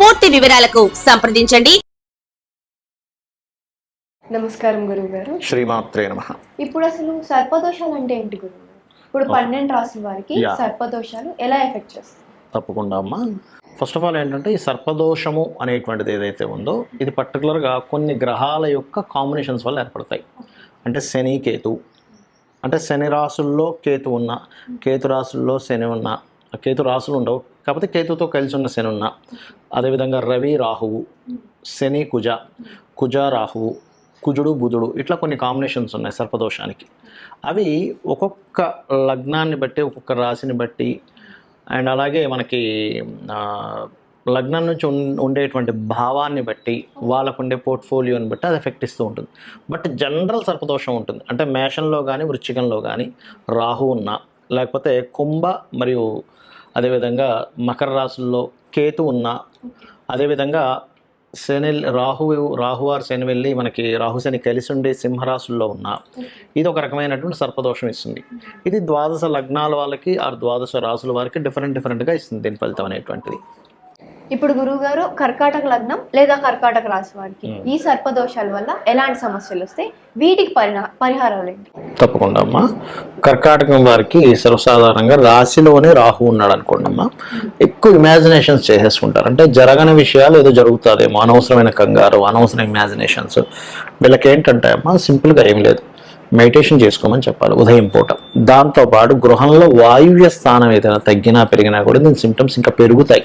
పూర్తి వివరాలకు సంప్రదించండి. నమస్కారం గురువు గారు శ్రీమాత్రే నమ. ఇప్పుడు అసలు సర్పదోషాలు అంటే ఏంటి గురువు? గారు? ఇప్పుడు పన్నెండు రాసుల వారికి. సర్పదోషాలు ఎలా ఎఫెక్ట్ చేస్తాయి? తప్పకుండా అమ్మా. ఫస్ట్ ఆఫ్ ఆల్ ఏంటంటే ఈ సర్పదోషము అనేటువంటిది ఏదైతే ఉందో ఇది పర్టికులర్గా కొన్ని గ్రహాల యొక్క కాంబినేషన్స్ వల్ల ఏర్పడతాయి. అంటే శని కేతు. అంటే శని రాసుల్లో కేతు ఉన్న కేతు రాసుల్లో శని ఉన్న కేతు రాసులు ఉండవు. కాకపోతే కేతుతో కలిసి ఉన్న శని ఉన్న. అదేవిధంగా రవి రాహువు శని కుజ కుజ రాహువు కుజుడు బుధుడు ఇట్లా కొన్ని కాంబినేషన్స్ ఉన్నాయి సర్పదోషానికి. అవి ఒక్కొక్క లగ్నాన్ని బట్టి ఒక్కొక్క రాశిని బట్టి అండ్ అలాగే మనకి లగ్నం నుంచి ఉండేటువంటి భావాన్ని బట్టి వాళ్ళకు ఉండే పోర్ట్ఫోలియోని బట్టి అది ఎఫెక్ట్ ఇస్తూ ఉంటుంది. బట్ జనరల్ సర్పదోషం ఉంటుంది. అంటే మేషంలో కానీ వృశ్చికంలో కానీ రాహు ఉన్న లేకపోతే కుంభ మరియు అదేవిధంగా మకర రాశుల్లో కేతు ఉన్న అదేవిధంగా శని రాహు రాహువారు శని వెళ్ళి మనకి రాహు శని కలిసి ఉండే సింహరాశుల్లో ఉన్న ఇది ఒక రకమైనటువంటి సర్పదోషం ఇస్తుంది. ఇది ద్వాదశ లగ్నాల వాళ్ళకి ఆ ద్వాదశ రాసుల వారికి డిఫరెంట్ డిఫరెంట్గా ఇస్తుంది దీని ఫలితం అనేటువంటిది. ఇప్పుడు గురువు గారు కర్కాటక లగ్నం లేదా కర్కాటక రాశి వారికి. ఈ సర్పదోషాల వల్ల ఎలాంటి సమస్యలు వస్తాయి వీటికి పరిహారాలు ఏంటి? తప్పకుండా అమ్మా. కర్కాటకం వారికి సర్వసాధారణంగా రాశిలోనే రాహు ఉన్నాడు అనుకోండి అమ్మా. ఎక్కువ ఇమాజినేషన్స్ చేసేసుకుంటారు. అంటే జరగని విషయాలు ఏదో జరుగుతుందేమో అనవసరమైన కంగారు అనవసరమైన ఇమాజినేషన్స్ వీళ్ళకి ఏంటంటే అమ్మా సింపుల్గా ఏం లేదు. మెడిటేషన్ చేసుకోమని చెప్పాలి ఉదయం పూట. దాంతోపాటు గృహంలో వాయువ్య స్థానం ఏదైనా తగ్గినా పెరిగినా కూడా దీని సిమ్టమ్స్ ఇంకా పెరుగుతాయి.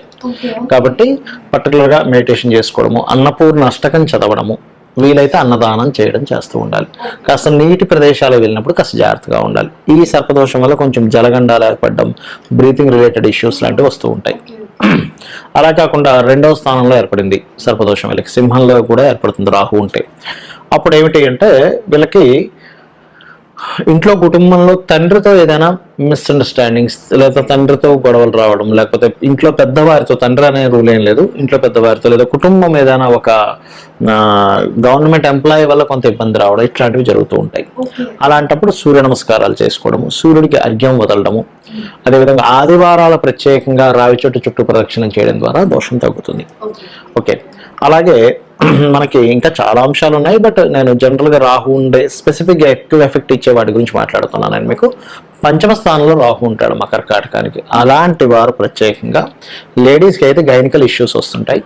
కాబట్టి పర్టికులర్గా మెడిటేషన్ చేసుకోవడము అన్నపూర్ణ అష్టకం చదవడము వీలైతే అన్నదానం చేయడం చేస్తూ ఉండాలి. కాస్త నీటి ప్రదేశాలకు వెళ్ళినప్పుడు కాస్త జాగ్రత్తగా ఉండాలి. ఈ సర్పదోషం వల్ల కొంచెం జలగండాలు ఏర్పడడం బ్రీతింగ్ రిలేటెడ్ ఇష్యూస్ లాంటివి వస్తూ ఉంటాయి. అలా కాకుండా రెండవ స్థానంలో ఏర్పడింది సర్పదోషం వీళ్ళకి సింహంలో కూడా ఏర్పడుతుంది రాహు ఉంటే. అప్పుడు ఏమిటి అంటే వీళ్ళకి ఇంట్లో కుటుంబంలో తండ్రితో ఏదైనా మిస్అండర్స్టాండింగ్స్ లేదా తండ్రితో గొడవలు రావడం లేకపోతే ఇంట్లో పెద్దవారితో తండ్రి అనే రూల్ ఏం లేదు. ఇంట్లో పెద్దవారితో లేదా కుటుంబం ఏదైనా ఒక గవర్నమెంట్ ఎంప్లాయీ వల్ల కొంత ఇబ్బంది రావడం ఇట్లాంటివి జరుగుతూ ఉంటాయి. అలాంటప్పుడు సూర్య నమస్కారాలు చేసుకోవడము సూర్యుడికి అర్ఘ్యం వదలడము అదేవిధంగా ఆదివారాల ప్రత్యేకంగా రావి చెట్టు చుట్టూ ప్రదక్షిణం చేయడం ద్వారా దోషం తగ్గుతుంది. ఓకే. అలాగే మనకి ఇంకా చాలా అంశాలు ఉన్నాయి బట్ నేను జనరల్గా రాహు ఉండే స్పెసిఫిక్గా ఎక్కువ ఎఫెక్ట్ ఇచ్చే వాటి గురించి మాట్లాడుతున్నాను నేను మీకు. పంచమ స్థానంలో రాహు ఉంటాడు మకర కాటకానికి. అలాంటి వారు ప్రత్యేకంగా లేడీస్కి అయితే గైనికల్ ఇష్యూస్ వస్తుంటాయి.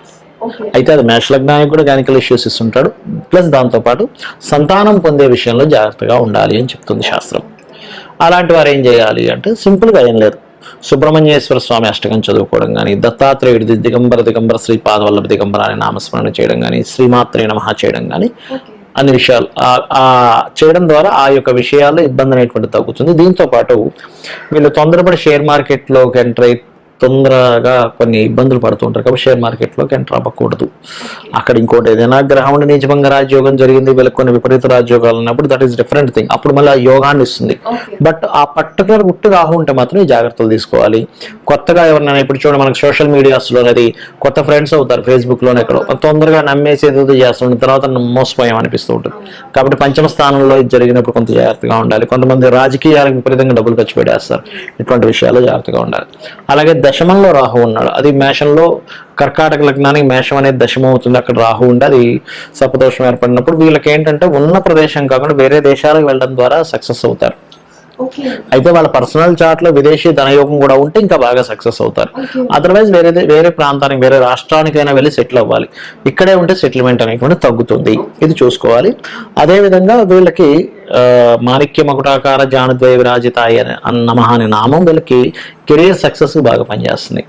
అయితే అది మేషలగ్నానికి కూడా గైనికల్ ఇష్యూస్ ఇస్తుంటాడు. ప్లస్ దాంతోపాటు సంతానం పొందే విషయంలో జాగ్రత్తగా ఉండాలి అని చెప్తుంది శాస్త్రం. అలాంటి వారు ఏం చేయాలి అంటే సింపుల్గా ఏం లేదు. సుబ్రహ్మణ్యేశ్వర స్వామి అష్టకం చదువుకోవడం కానీ దత్తాత్రేయుడి దిగంబర దిగంబర శ్రీ పాదవల్లభ దిగంబర అనే నామస్మరణ చేయడం కానీ శ్రీమాత్రే నమః చేయడం కానీ అన్ని విషయాలు చేయడం ద్వారా ఆ యొక్క విషయాల్లో ఇబ్బంది అనేటువంటి తగ్గుతుంది. దీంతో పాటు వీళ్ళు తొందరపడి షేర్ మార్కెట్లోకి ఎంటర్ అయి తొందరగా కొన్ని ఇబ్బందులు పడుతుంటారు కాబట్టి షేర్ మార్కెట్లోకి ఎంటర్ అవ్వకూడదు. అక్కడ ఇంకోటి ఏదైనా గ్రహం నిజంగా రాజయోగం జరిగింది వీళ్ళకి కొన్ని విపరీత రాజయోగాలు ఉన్నప్పుడు దట్ ఈస్ డిఫరెంట్ థింగ్ అప్పుడు మళ్ళీ ఆ యోగాన్ని ఇస్తుంది. బట్ ఆ పర్టికులర్ గుట్టు రాహు ఉంటే మాత్రం ఈ జాగ్రత్తలు తీసుకోవాలి. కొత్తగా ఎవరినైనా ఇప్పుడు చూడండి మనకి సోషల్ మీడియాస్లో అనేది కొత్త ఫ్రెండ్స్ అవుతారు ఫేస్బుక్లోనే ఎక్కడో. తొందరగా నమ్మేసి ఏదో చేస్తుంటే తర్వాత మోసపోయాం అనిపిస్తూ ఉంటుంది. కాబట్టి పంచమ స్థానంలో ఇది జరిగినప్పుడు కొంత జాగ్రత్తగా ఉండాలి. కొంతమంది రాజకీయాలకు విపరీతంగా డబ్బులు ఖర్చు పెట్టేస్తారు. ఇటువంటి విషయాల్లో జాగ్రత్తగా ఉండాలి. అలాగే దశమంలో రాహు ఉన్నాడు. అది మేషంలో కర్కాటక లగ్నానికి మేషం అనేది దశమం అవుతుంది. అక్కడ రాహు ఉండి అది సపదోషం ఏర్పడినప్పుడు వీళ్ళకి ఏంటంటే ఉన్న ప్రదేశం కాకుండా వేరే దేశాలకు వెళ్ళడం ద్వారా సక్సెస్ అవుతారు. అయితే వాళ్ళ పర్సనల్ చార్ట్లో విదేశీ ధనయోగం కూడా ఉంటే ఇంకా బాగా సక్సెస్ అవుతారు. అదర్వైజ్ వేరే వేరే ప్రాంతానికి వేరే రాష్ట్రానికైనా వెళ్ళి సెటిల్ అవ్వాలి. ఇక్కడే ఉంటే సెటిల్మెంట్ అనేటువంటి తగ్గుతుంది. ఇది చూసుకోవాలి. అదే విధంగా వీళ్ళకి మాణిక్య మకుటాకార జానద్వయ విరాజితాయి అనే నమః అనే నామం వీళ్ళకి కెరీర్ సక్సెస్ బాగా పనిచేస్తుంది.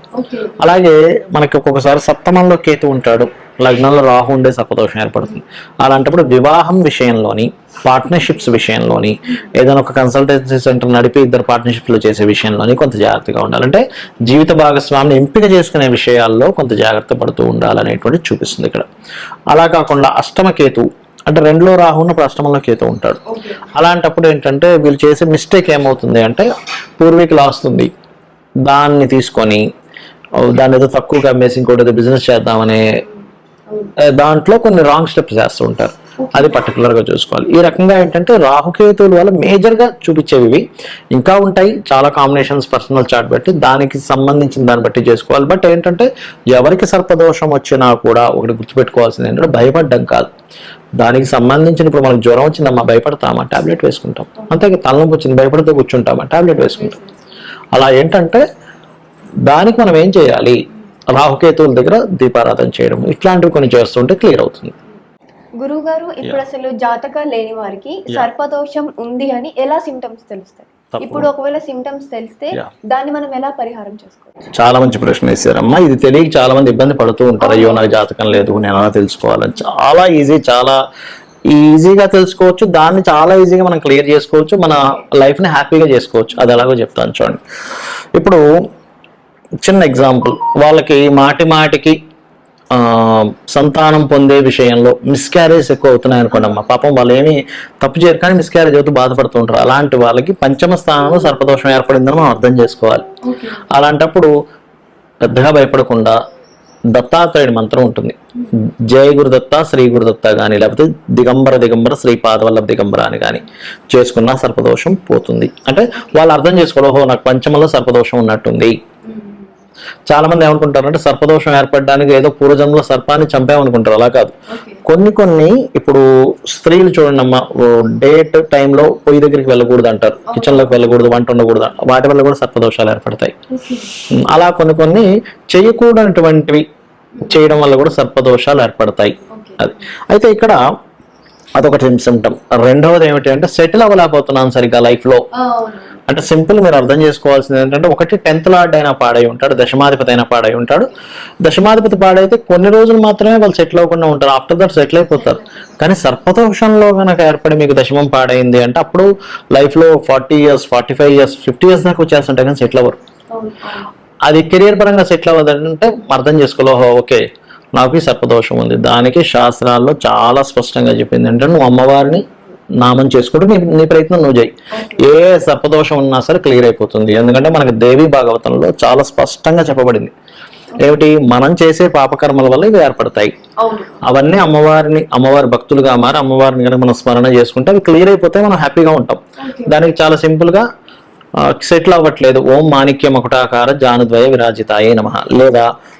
అలాగే మనకి ఒక్కొక్కసారి సప్తమంలో కేతు ఉంటాడు. లగ్నంలో రాహు ఉండే సర్పదోషం ఏర్పడుతుంది. అలాంటప్పుడు వివాహం విషయంలోని పార్ట్నర్షిప్స్ విషయంలోని ఏదైనా ఒక కన్సల్టెన్సీ సెంటర్ నడిపి ఇద్దరు పార్ట్నర్షిప్లు చేసే విషయంలోని కొంత జాగ్రత్తగా ఉండాలంటే జీవిత భాగస్వామిని ఎంపిక చేసుకునే విషయాల్లో కొంత జాగ్రత్త పడుతూ ఉండాలనేటువంటి చూపిస్తుంది ఇక్కడ. అలా కాకుండా అష్టమకేతు అంటే రెండులో రాహు ఉన్నప్పుడు అష్టమంలో కేతు ఉంటాడు. అలాంటప్పుడు ఏంటంటే వీళ్ళు చేసే మిస్టేక్ ఏమవుతుంది అంటే పూర్వీకులు వస్తుంది దాన్ని తీసుకొని దాని ఏదో తక్కువగా అమ్మేసి ఇంకోటి ఏదో బిజినెస్ చేద్దామనే దాంట్లో కొన్ని రాంగ్ స్టెప్స్ చేస్తూ ఉంటారు అది particular గా చూసుకోవాలి. ఈ రకంగా ఏంటంటే రాహుకేతువుల వల్ల major గా చూపించేవి. ఇంకా ఉంటాయి చాలా కాంబినేషన్స్ పర్సనల్ చార్ట్ బట్టి. దానికి సంబంధించిన దాన్ని బట్టి చేసుకోవాలి. బట్ ఏంటంటే ఎవరికి సర్పదోషం వచ్చినా కూడా ఒకటి గుర్తుపెట్టుకోవాల్సింది ఏంటంటే భయపడ్డం కాదు. దానికి సంబంధించిన ఇప్పుడు మనకు జ్వరం వచ్చిందమ్మా భయపడతామా? టాబ్లెట్ వేసుకుంటాం. అంతే తలనొప్పి వచ్చింది భయపడితే కూర్చుంటామా? టాబ్లెట్ వేసుకుంటాం. అలా ఏంటంటే దానికి మనం ఏం చేయాలి? రాహుకేతువుల దగ్గర దీపారాధన చేయడం ఇట్లాంటివి కొన్ని చేస్తుంటే క్లియర్ అవుతుంది. గురువు గారు ఇప్పుడు అసలు జాతకాలు లేని వారికి సర్పదోషం ఉంది అని ఎలా సిమ్టమ్స్ తెలుస్తాయి. ఇప్పుడు ఒకవేళ సిమ్టమ్స్ తెలిస్తే. దాన్ని మనం ఎలా పరిహారం చేసుకోవచ్చు? చాలా మంచి ప్రశ్న వేశారమ్మా ఇది తెలియక చాలా మంది ఇబ్బంది పడుతూ ఉంటారు. అయ్యో నాకు జాతకం లేదు నేను ఎలా తెలుసుకోవాలని. చాలా ఈజీ చాలా ఈజీగా తెలుసుకోవచ్చు. దాన్ని చాలా ఈజీగా మనం క్లియర్ చేసుకోవచ్చు. మన లైఫ్ని హ్యాపీగా చేసుకోవచ్చు. అది ఎలాగో చెప్తాను చూడండి. ఇప్పుడు చిన్న ఎగ్జాంపుల్ వాళ్ళకి మాటి మాటికి సంతానం పొందే విషయంలో మిస్క్యారేజ్ ఎక్కువ అవుతున్నాయి అనుకోండి అమ్మ. పాపం వాళ్ళు ఏమి తప్పు చేయరు కానీ మిస్క్యారేజ్ అవుతూ బాధపడుతుంటారు. అలాంటి వాళ్ళకి పంచమ స్థానంలో సర్పదోషం ఏర్పడిందని మనం అర్థం చేసుకోవాలి. అలాంటప్పుడు పెద్దగా భయపడకుండా దత్తాత్రేయుడి మంత్రం ఉంటుంది. జయ గురుదత్త శ్రీ గురుదత్త కానీ లేకపోతే దిగంబర దిగంబర శ్రీ పాదవల్లభ దిగంబర అని కానీ చేసుకున్న సర్పదోషం పోతుంది. అంటే వాళ్ళు అర్థం చేసుకోవాలి ఓహో నాకు పంచమంలో సర్పదోషం ఉన్నట్టుంది. చాలా మంది ఏమనుకుంటారంటే సర్పదోషం ఏర్పడడానికి ఏదో పూర్వజన్మలో సర్పాన్ని చంపామనుకుంటారు. అలా కాదు. కొన్ని కొన్ని ఇప్పుడు స్త్రీలు చూడండి అమ్మ డేట్ టైంలో పొయ్యి దగ్గరికి వెళ్ళకూడదు అంటారు కిచెన్లోకి వెళ్ళకూడదు వంట ఉండకూడదు. వాటి వల్ల కూడా సర్పదోషాలు ఏర్పడతాయి. అలా కొన్ని కొన్ని చేయకూడనటువంటివి చేయడం వల్ల కూడా సర్పదోషాలు ఏర్పడతాయి. అది. అయితే ఇక్కడ అదొకటి సిమ్టమ్ రెండవది ఏమిటి అంటే సెటిల్ అవ్వలేకపోతున్నాను సరిగ్గా life లో. అంటే సింపుల్ మీరు అర్థం చేసుకోవాల్సింది ఏంటంటే ఒకటి టెన్త్ లార్డ్ అయినా పాడై ఉంటాడు దశమాధిపతి అయినా పాడై ఉంటాడు. దశమాధిపతి పాడైతే కొన్ని రోజులు మాత్రమే వాళ్ళు సెటిల్ అవ్వకుండా ఉంటారు. ఆఫ్టర్ దట్ సెటిల్ అయిపోతారు. కానీ సర్పదోషంలో కనుక ఏర్పడి మీకు దశమం పాడైంది అంటే అప్పుడు life లో forty years forty five years fifty years దాకా వచ్చేస్తుంటాయి కానీ సెటిల్ అవ్వరు. అది కెరియర్ పరంగా సెటిల్ అవ్వదంటే అర్థం చేసుకోలే ఓహో ఓకే. నాకు ఈ సర్పదోషం ఉంది. దానికి శాస్త్రాల్లో చాలా స్పష్టంగా చెప్పింది అంటే నువ్వు అమ్మవారిని నామం చేసుకుంటూ నీ నీ ప్రయత్నం నువ్వు చేయి. ఏ సర్పదోషం ఉన్నా సరే క్లియర్ అయిపోతుంది. ఎందుకంటే మనకి దేవి భాగవతంలో చాలా స్పష్టంగా చెప్పబడింది. ఏమిటి? మనం చేసే పాపకర్మల వల్ల ఇవి ఏర్పడతాయి. అవును. అవన్నీ అమ్మవారిని అమ్మవారి భక్తులుగా మారి అమ్మవారిని కనుక మనం స్మరణ చేసుకుంటే అవి క్లియర్ అయిపోతే మనం హ్యాపీగా ఉంటాం. దానికి చాలా సింపుల్గా సెటిల్ అవ్వట్లేదు. ఓం మాణిక్య మకుటాకార జానుద్వయ విరాజితాయే నమ. లేదా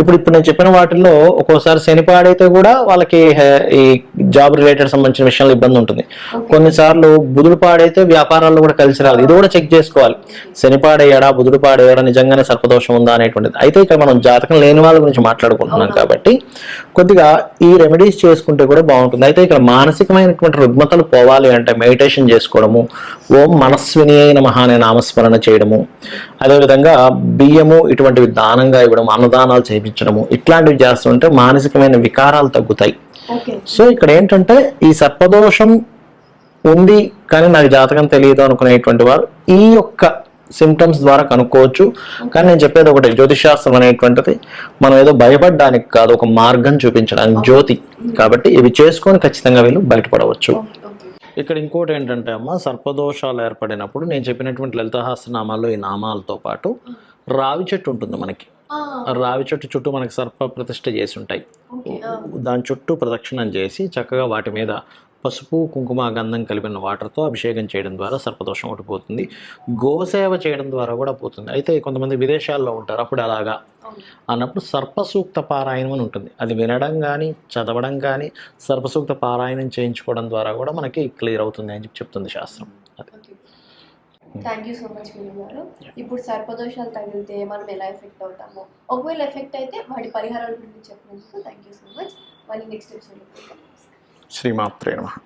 ఇప్పుడు ఇప్పుడు నేను చెప్పిన వాటిల్లో ఒక్కోసారి శని పాడైతే కూడా వాళ్ళకి ఈ జాబ్ రిలేటెడ్ సంబంధించిన విషయంలో ఇబ్బంది ఉంటుంది. కొన్నిసార్లు బుధుడు పాడైతే వ్యాపారాల్లో కూడా కలిసి రాదు ఇది కూడా చెక్ చేసుకోవాలి. శని పాడయ్యాడా బుధుడు పాడయ్యాడా నిజంగానే సర్పదోషం ఉందా అనేటువంటిది. అయితే ఇక్కడ మనం జాతకం లేని వాళ్ళ గురించి మాట్లాడుకుంటున్నాం కాబట్టి కొద్దిగా ఈ రెమెడీస్ చేసుకుంటే కూడా బాగుంటుంది. అయితే ఇక్కడ మానసికమైనటువంటి రుగ్మతలు పోవాలి అంటే మెడిటేషన్ చేసుకోవడము ఓం మనస్విని అయిన మహానే నామస్మరణ చేయడము అదేవిధంగా బియ్యము ఇటువంటివి దానంగా ఇవ్వడం అన్నదానాలు చేయించడము. ఇట్లాంటివి చేస్తుంటే మానసికమైన వికారాలు తగ్గుతాయి. ఓకే. సో ఇక్కడ ఏంటంటే ఈ సర్పదోషం ఉంది కానీ నాకు జాతకం తెలియదు అనుకునేటువంటి వారు ఈ యొక్క సిమ్టమ్స్ ద్వారా కనుక్కోవచ్చు. కానీ నేను చెప్పేది ఒకటి జ్యోతిషాస్త్రం అనేటువంటిది మనం ఏదో భయపడడానికి కాదు ఒక మార్గం చూపించడానికి జ్యోతి. కాబట్టి ఇవి చేసుకొని ఖచ్చితంగా వీళ్ళు బయటపడవచ్చు. ఇక్కడ ఇంకోటి ఏంటంటే అమ్మ సర్పదోషాలు ఏర్పడినప్పుడు నేను చెప్పినటువంటి లలితహాస్యనామాల్లో ఈ నామాలతో పాటు రావి చెట్టు ఉంటుంది మనకి. రావి చెట్టు చుట్టూ మనకి సర్ప ప్రతిష్ఠ చేసి ఉంటాయి. దాని చుట్టూ ప్రదక్షిణం చేసి చక్కగా వాటి మీద పసుపు కుంకుమ గంధం కలిపిన వాటర్తో అభిషేకం చేయడం ద్వారా సర్పదోషం ఒకటి పోతుంది. గోసేవ చేయడం ద్వారా కూడా పోతుంది. అయితే కొంతమంది విదేశాల్లో ఉంటారు అప్పుడు అలాగా అన్నప్పుడు సర్పసూక్త పారాయణం అని ఉంటుంది. అది వినడం కానీ చదవడం కానీ సర్పసూక్త పారాయణం చేయించుకోవడం ద్వారా కూడా మనకి క్లియర్ అవుతుంది అని చెప్పి చెప్తుంది శాస్త్రం. అది థ్యాంక్ యూ సో మచ్ మీరు గారు. ఇప్పుడు సర్పదోషాలు తగిలితే మనం ఎలా ఎఫెక్ట్ అవుతామో? ఒకవేళ ఎఫెక్ట్ అయితే వాటి పరిహారాల గురించి చెప్పినందుకు థ్యాంక్ యూ సో మచ్ మళ్ళీ నెక్స్ట్ ఎపిసోడ్ శ్రీమాత్రే నమః.